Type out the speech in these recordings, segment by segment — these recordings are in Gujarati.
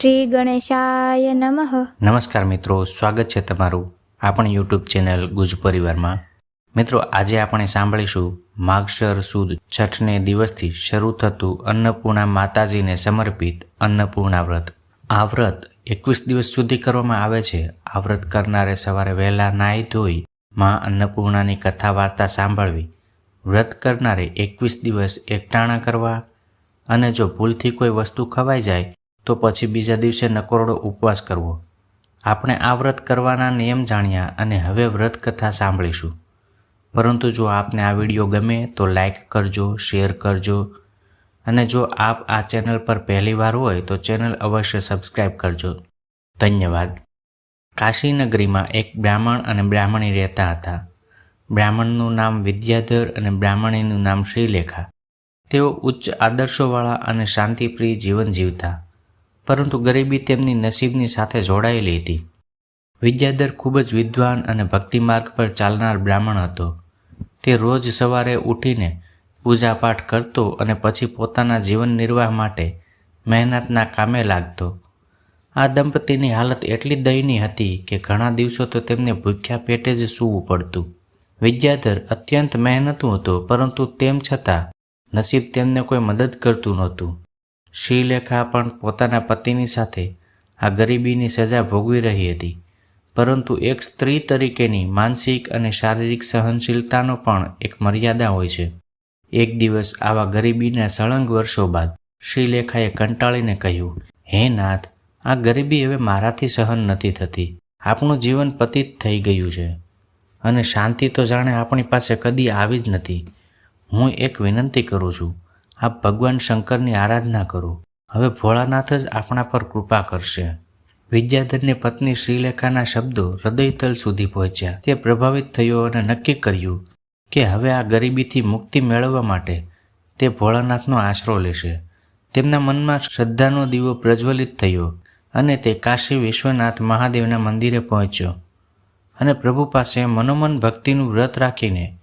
શ્રી ગણેશાય નમઃ. નમસ્કાર મિત્રો, સ્વાગત છે તમારું આપણી યુટ્યુબ ચેનલ ગુજ પરિવારમાં. મિત્રો, આજે આપણે સાંભળીશું માગશર સુદ છઠને દિવસથી શરૂ થતું અન્નપૂર્ણા માતાજીને સમર્પિત અન્નપૂર્ણા વ્રત. આ વ્રત એકવીસ દિવસ સુધી કરવામાં આવે છે. આ વ્રત કરનારે સવારે વહેલા નાહી ધોઈ માં અન્નપૂર્ણાની કથા વાર્તા સાંભળવી. વ્રત કરનારે એકવીસ દિવસ એકટાણા કરવા અને જો ભૂલથી કોઈ વસ્તુ ખવાઈ જાય તો પછી બીજા દિવસે નકોરડો ઉપવાસ કરવો. આપણે આ વ્રત કરવાના નિયમ જાણ્યા અને હવે વ્રત કથા સાંભળીશું. પરંતુ જો આપને આ વીડિયો ગમે તો લાઈક કરજો, શેર કરજો. અને જો આપ આ ચેનલ પર પહેલીવાર હોય તો ચેનલ અવશ્ય સબસ્ક્રાઈબ કરજો. ધન્યવાદ. કાશી નગરીમાં એક બ્રાહ્મણ અને બ્રાહ્મણી રહેતા હતા. બ્રાહ્મણનું નામ વિદ્યાધર અને બ્રાહ્મણીનું નામ શ્રીલેખા. તેઓ ઉચ્ચ આદર્શોવાળા અને શાંતિપ્રિય જીવન જીવતા. પરંતુ ગરીબી તેમની નસીબની સાથે જોડાયેલી હતી. વિદ્યાધર ખૂબ જ વિદ્વાન અને ભક્તિ માર્ગ પર ચાલનાર બ્રાહ્મણ હતો. તે રોજ સવારે ઉઠીને પૂજાપાઠ કરતો અને પછી પોતાના જીવન નિર્વાહ માટે મહેનતના કામે લાગતો. આ દંપતીની હાલત એટલી દયનીય હતી કે ઘણા દિવસો તો તેમને ભૂખ્યા પેટે જ સૂવું પડતું. વિદ્યાધર અત્યંત મહેનતું હતો, પરંતુ તેમ છતાં નસીબ તેમને કોઈ મદદ કરતું નહોતું. શ્રીલેખા પણ પોતાના પતિની સાથે આ ગરીબીની સજા ભોગવી રહી હતી. પરંતુ એક સ્ત્રી તરીકેની માનસિક અને શારીરિક સહનશીલતાનો પણ એક મર્યાદા હોય છે. એક દિવસ આવા ગરીબીના સળંગ વર્ષો બાદ શ્રીલેખાએ કંટાળીને કહ્યું, હે નાથ, આ ગરીબી હવે મારાથી સહન નથી થતી. આપણું જીવન પતિત થઈ ગયું છે. અને શાંતિ તો જાણે આપણી પાસે કદી આવી જ નથી. હું એક વિનંતી કરું છું આપ ભગવાન શંકરની આરાધના કરો. હવે ભોળાનાથ જ આપણા પર કૃપા કરશે. વિદ્યાધરની પત્ની શ્રીલેખાના શબ્દો હૃદયતલ સુધી પહોંચ્યા. તે પ્રભાવિત થયો અને નક્કી કર્યું કે હવે આ ગરીબીથી મુક્તિ મેળવવા માટે તે ભોળાનાથનો આશરો લેશે. તેમના મનમાં શ્રદ્ધાનો દીવો પ્રજ્વલિત થયો અને તે કાશી વિશ્વનાથ મહાદેવના મંદિરે પહોંચ્યો. અને પ્રભુ પાસે મનોમન ભક્તિનું વ્રત રાખીને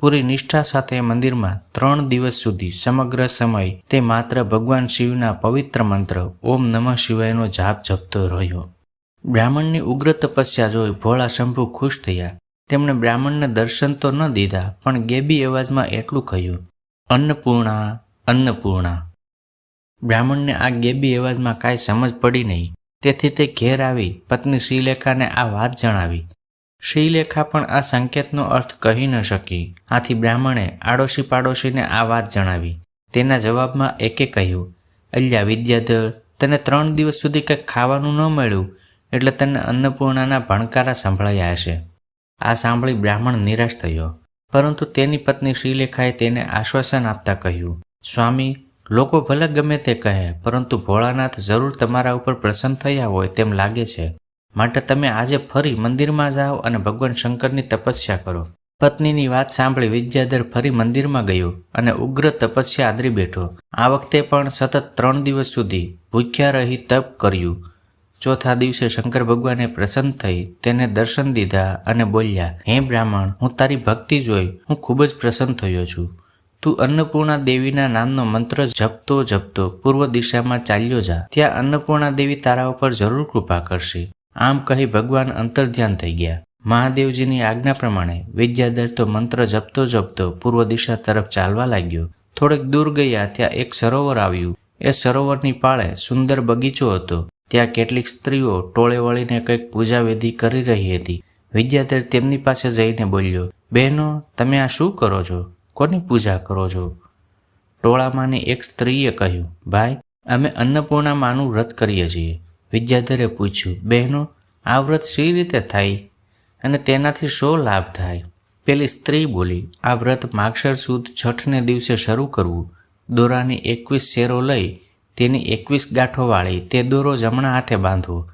પૂરી નિષ્ઠા સાથે મંદિરમાં ત્રણ દિવસ સુધી સમગ્ર સમય તે માત્ર ભગવાન શિવના પવિત્ર મંત્ર ઓમ નમઃ શિવાયનો જાપ જપતો રહ્યો. બ્રાહ્મણની ઉગ્ર તપસ્યા જોઈ ભોળા શંભુ ખુશ થયા. તેમણે બ્રાહ્મણને દર્શન તો ન દીધા, પણ ગેબી અવાજમાં એટલું કહ્યું, અન્નપૂર્ણા અન્નપૂર્ણા. બ્રાહ્મણને આ ગેબી અવાજમાં કાંઈ સમજ પડી નહીં. તેથી તે ઘેર આવી પત્ની શ્રીલેખાને આ વાત જણાવી. શ્રીલેખા પણ આ સંકેતનો અર્થ કહી ન શકી. આથી બ્રાહ્મણે આડોશી પાડોશીને આ વાત જણાવી. તેના જવાબમાં એકે કહ્યું, અલ્યા વિદ્યાધર, તને ત્રણ દિવસ સુધી કંઈક ખાવાનું ન મળ્યું, એટલે તને અન્નપૂર્ણાના ભણકારા સંભળાયા હશે. આ સાંભળી બ્રાહ્મણ નિરાશ થયો. પરંતુ તેની પત્ની શ્રીલેખાએ તેને આશ્વાસન આપતા કહ્યું, સ્વામી, લોકો ભલે ગમે તે કહે, પરંતુ ભોળાનાથ જરૂર તમારા ઉપર પ્રસન્ન થયા હોય તેમ લાગે છે. માટે તમે આજે ફરી મંદિરમાં જાઓ અને ભગવાન શંકરની તપસ્યા કરો. પત્નીની વાત સાંભળી વિદ્યાધર ફરી મંદિરમાં ગયો અને ઉગ્ર તપસ્યા આદરી બેઠો. આ વખતે પણ સતત ત્રણ દિવસ સુધી ભૂખ્યા રહી તપ કર્યું. ચોથા દિવસે શંકર ભગવાને પ્રસન્ન થઈ તેને દર્શન દીધા અને બોલ્યા, હે બ્રાહ્મણ, હું તારી ભક્તિ જોઈ હું ખૂબ જ પ્રસન્ન થયો છું. તું અન્નપૂર્ણા દેવીના નામનો મંત્ર જપતો જપતો પૂર્વ દિશામાં ચાલ્યો જા. ત્યાં અન્નપૂર્ણા દેવી તારા ઉપર જરૂર કૃપા કરશે. આમ કહી ભગવાન અંતર્ધ્યાન થઈ ગયા. મહાદેવજીની આજ્ઞા પ્રમાણે વિદ્યાધર તો મંત્ર જપતો જપતો પૂર્વ દિશા તરફ ચાલવા લાગ્યો. થોડેક દૂર ગયા ત્યાં એક સરોવર આવ્યું. એ સરોવરની પાળે સુંદર બગીચો હતો. ત્યાં કેટલીક સ્ત્રીઓ ટોળે વળીને કંઈક પૂજાવિધિ કરી રહી હતી. વિદ્યાધર તેમની પાસે જઈને બોલ્યો, બહેનો, તમે આ શું કરો છો? કોની પૂજા કરો છો? ટોળામાંની એક સ્ત્રીએ કહ્યું, ભાઈ, અમે અન્નપૂર્ણા માનું વ્રત કરીએ છીએ. વિદ્યાધરે પૂછ્યું, બહેનો, આ વ્રત શી રીતે થાય? અને તેનાથી શો લાભ થાય? પેલી સ્ત્રી બોલી, આ વ્રત માક્ષર સુદ છઠને દિવસે શરૂ કરવું. દોરાની એકવીસ શેરો લઈ, તેની એકવીસ ગાંઠો વાળી, તે દોરો જમણા હાથે બાંધવો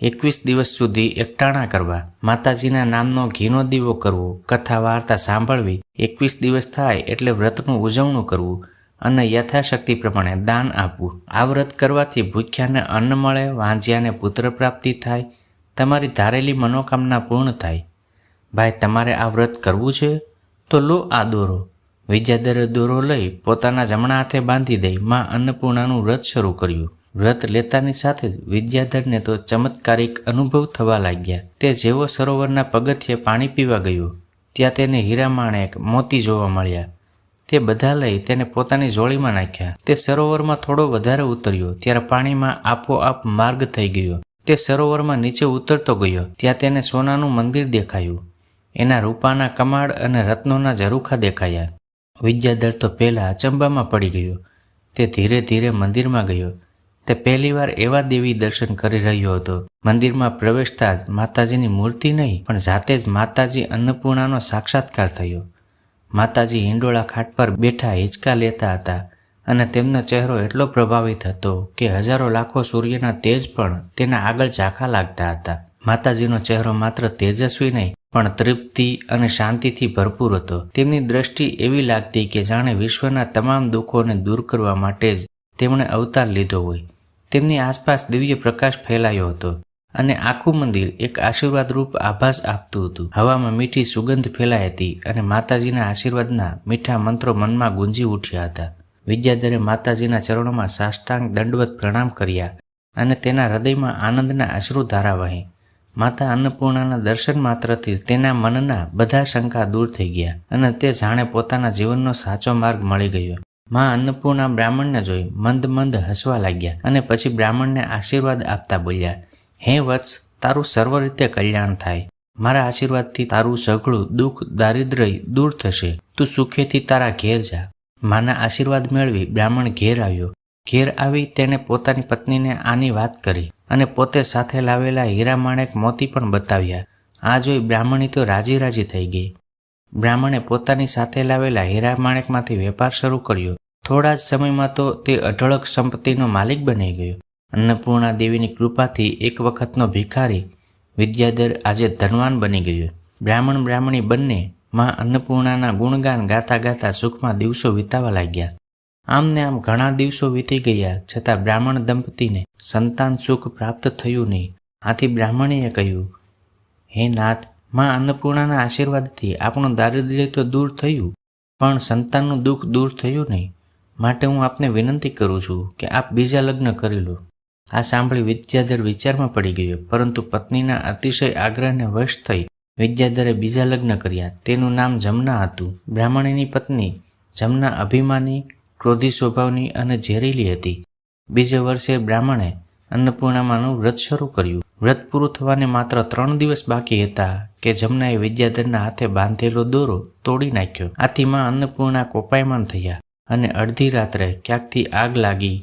એકવીસ દિવસ સુધી એકટાણા કરવા. માતાજીના નામનો ઘીનો દીવો કરવો. કથા વાર્તા સાંભળવી. એકવીસ દિવસ થાય એટલે વ્રતનું ઉજવણું કરવું. અને યથાશક્તિ પ્રમાણે દાન આપવું. આ વ્રત કરવાથી ભૂખ્યાને અન્ન મળે વાંજિયાને પુત્ર પ્રાપ્તિ થાય, તમારી ધારેલી મનોકામના પૂર્ણ થાય. ભાઈ, તમારે આ વ્રત કરવું છે? તો લો આ દોરો. વિદ્યાધરે દોરો લઈ પોતાના જમણા હાથે બાંધી દઈ માં અન્નપૂર્ણાનું વ્રત શરૂ કર્યું. વ્રત લેતાની સાથે જ વિદ્યાધરને તો ચમત્કારિક અનુભવ થવા લાગ્યા. તે જેવો સરોવરના પગથિયે પાણી પીવા ગયો. ત્યાં તેને હીરા માણેક મોતી જોવા મળ્યા. તે બધા લઈ તેને પોતાની જોળીમાં નાખ્યા. તે સરોવરમાં થોડો વધારે ઉતર્યો, ત્યારે પાણીમાં આપોઆપ માર્ગ થઈ ગયો. તે સરોવરમાં નીચે ઉતરતો ગયો, ત્યાં તેને સોનાનું મંદિર દેખાયું. એના રૂપાના કમાડ અને રત્નોના ઝરૂખા દેખાયા. વિદ્યાધર તો પહેલાં અચંબામાં પડી ગયો. તે ધીરે ધીરે મંદિરમાં ગયો. તે પહેલીવાર એવા દેવી દર્શન કરી રહ્યો હતો. મંદિરમાં પ્રવેશતા જ માતાજીની મૂર્તિ નહીં, પણ જાતે જ માતાજી અન્નપૂર્ણાનો સાક્ષાત્કાર થયો. માતાજી હિંડોળા ખાટ પર બેઠા હિંચકા લેતા હતા અને તેમનો ચહેરો એટલો પ્રભાવિત હતો કે હજારો લાખો સૂર્યના તેજ પણ તેના આગળ ઝાંખા લાગતા હતા. માતાજીનો ચહેરો માત્ર તેજસ્વી નહીં, પણ તૃપ્તિ અને શાંતિથી ભરપૂર હતો. તેમની દ્રષ્ટિ એવી લાગતી કે જાણે વિશ્વના તમામ દુઃખોને દૂર કરવા માટે જ તેમણે અવતાર લીધો હોય. તેમની આસપાસ દિવ્ય પ્રકાશ ફેલાયો હતો. અને આખું મંદિર એક આશીર્વાદરૂપ આભાસ આપતું હતું. હવામાં મીઠી સુગંધ ફેલાઈ હતી અને માતાજીના આશીર્વાદના મીઠા મંત્રો મનમાં ગુંજી ઉઠ્યા હતા. વિદ્યાધરે માતાજીના ચરણોમાં સાષ્ટાંગ દંડવત પ્રણામ કર્યા અને તેના હૃદયમાં આનંદના અશ્રુ ધારાવાહી માતા અન્નપૂર્ણાના દર્શન માત્રથી તેના મનના બધા શંકા દૂર થઈ ગયા અને તે જાણે પોતાના જીવનનો સાચો માર્ગ મળી ગયો. માં અન્નપૂર્ણા બ્રાહ્મણને જોઈ મંદ મંદ હસવા લાગ્યા અને પછી બ્રાહ્મણને આશીર્વાદ આપતા બોલ્યા હે વત્સ, તારું સર્વ રીતે કલ્યાણ થાય. મારા આશીર્વાદથી તારું સઘળું દુઃખ, દારિદ્ર્ય દૂર થશે. તું સુખેથી તારા ઘેર જા. માના આશીર્વાદ મેળવી બ્રાહ્મણ ઘેર આવ્યો. ઘેર આવી તેણે પોતાની પત્નીને આની વાત કરી અને પોતે સાથે લાવેલા હીરા માણેક મોતી પણ બતાવ્યા. આ જોઈ બ્રાહ્મણી તો રાજી રાજી થઈ ગઈ. બ્રાહ્મણે પોતાની સાથે લાવેલા હીરા માણેકમાંથી વેપાર શરૂ કર્યો. થોડા જ સમયમાં તો તે અઢળક સંપત્તિનો માલિક બની ગયો. અન્નપૂર્ણા દેવીની કૃપાથી એક વખતનો ભિખારી વિદ્યાધર આજે ધનવાન બની ગયો. બ્રાહ્મણ બ્રાહ્મણી બંને માં અન્નપૂર્ણાના ગુણગાન ગાતા ગાતા સુખમાં દિવસો વિતાવા લાગ્યા. આમ ને આમ ઘણા દિવસો વીતી ગયા છતાં બ્રાહ્મણ દંપતીને સંતાન સુખ પ્રાપ્ત થયું નહીં. આથી બ્રાહ્મણીએ કહ્યું, હે નાથ, માં અન્નપૂર્ણાના આશીર્વાદથી આપણું દારિદ્ર્ય તો દૂર થયું, પણ સંતાનનું દુઃખ દૂર થયું નહીં. માટે હું આપને વિનંતી કરું છું કે આપ બીજા લગ્ન કરી લો. આ સાંભળી વિદ્યાધર વિચારમાં પડી ગયો, પરંતુ પત્નીના અતિશય આગ્રહને વશ થઈ વિદ્યાધરે બીજા લગ્ન કર્યા. તેનું નામ જમના હતું. બ્રાહ્મણીની પત્ની જમના અભિમાની, ક્રોધી સ્વભાવની અને ઝેરીલી હતી. બીજે વર્ષે બ્રાહ્મણે અન્નપૂર્ણામાનું વ્રત શરૂ કર્યું. વ્રત પૂરું થવાને માત્ર ત્રણ દિવસ બાકી હતા કે જમનાએ વિદ્યાધરના હાથે બાંધેલો દોરો તોડી નાખ્યો. આથી માં અન્નપૂર્ણા કોપાયમાન થયા અને અડધી રાત્રે ક્યાંકથી આગ લાગી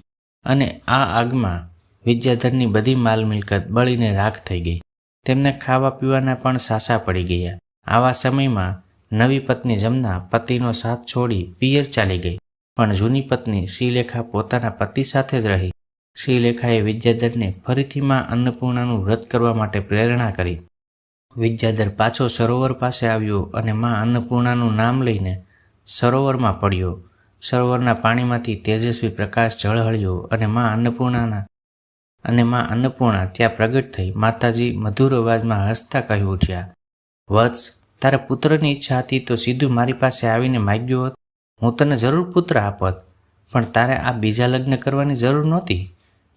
અને આ આગમાં વિદ્યાધરની બધી માલ મિલકત બળીને રાખ થઈ ગઈ. તેમને ખાવા પીવાના પણ સાસા પડી ગયા. આવા સમયમાં નવી પત્ની જમના પતિનો સાથ છોડી પિયર ચાલી ગઈ. પણ જૂની પત્ની શ્રીલેખા પોતાના પતિ સાથે જ રહી. શ્રીલેખાએ વિદ્યાધરને ફરીથી માં અન્નપૂર્ણાનું વ્રત કરવા માટે પ્રેરણા કરી. વિદ્યાધર પાછો સરોવર પાસે આવ્યો અને માં અન્નપૂર્ણાનું નામ લઈને સરોવરમાં પડ્યો. સરોવરના પાણીમાંથી તેજસ્વી પ્રકાશ ઝળહળ્યો અને માં અન્નપૂર્ણાના અને માં અન્નપૂર્ણા ત્યાં પ્રગટ થઈ માતાજી મધુર અવાજમાં હસતા કહી ઉઠ્યા, વત્સ, તારા પુત્રની ઈચ્છા હતી તો સીધું મારી પાસે આવીને માગ્યો હોત. હું તને જરૂર પુત્ર આપત, પણ તારે આ બીજા લગ્ન કરવાની જરૂર નહોતી.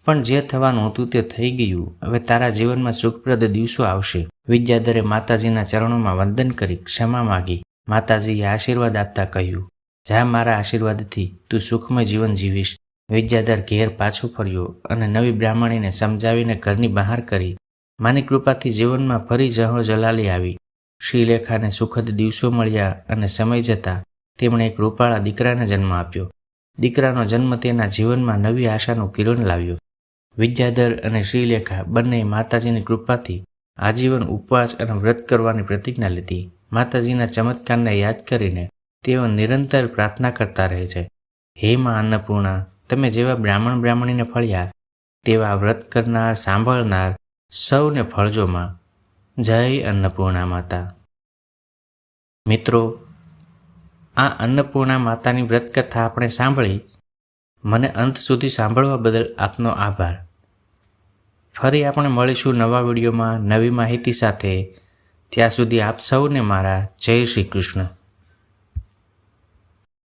પણ જે થવાનું હતું તે થઈ ગયું. હવે તારા જીવનમાં સુખપ્રદ દિવસો આવશે. વિદ્યાધરે માતાજીના ચરણોમાં વંદન કરી ક્ષમા માગી. માતાજીએ આશીર્વાદ આપતા કહ્યું, જા મારા આશીર્વાદથી તું સુખમય જીવન જીવીશ. વિદ્યાધર ઘેર પાછું ફર્યો અને નવી બ્રાહ્મણીને સમજાવીને ઘરની બહાર કરી માની કૃપાથી જીવનમાં ફરી જહો જલાલી આવી. શ્રીલેખાને સુખદ દિવસો મળ્યા અને સમય જતાં તેમણે એક રૂપાળા દીકરાને જન્મ આપ્યો. દીકરાનો જન્મ તેના જીવનમાં નવી આશાનું કિરણ લાવ્યો. વિદ્યાધર અને શ્રીલેખા બંને માતાજીની કૃપાથી આજીવન ઉપવાસ અને વ્રત કરવાની પ્રતિજ્ઞા લીધી. માતાજીના ચમત્કારને યાદ કરીને તેઓ નિરંતર પ્રાર્થના કરતા રહે છે. હે માં અન્નપૂર્ણા તમે જેવા બ્રાહ્મણ બ્રાહ્મણીને ફળ્યા, તેવા વ્રત કરનાર, સાંભળનાર સૌને ફળજોમાં જય અન્નપૂર્ણા માતા. મિત્રો, આ અન્નપૂર્ણા માતાની વ્રતકથા આપણે સાંભળી. મને અંત સુધી સાંભળવા બદલ આપનો આભાર. ફરી આપણે મળીશું નવા વિડીયોમાં નવી માહિતી સાથે. ત્યાં સુધી આપ સૌને મારા જય શ્રી કૃષ્ણ.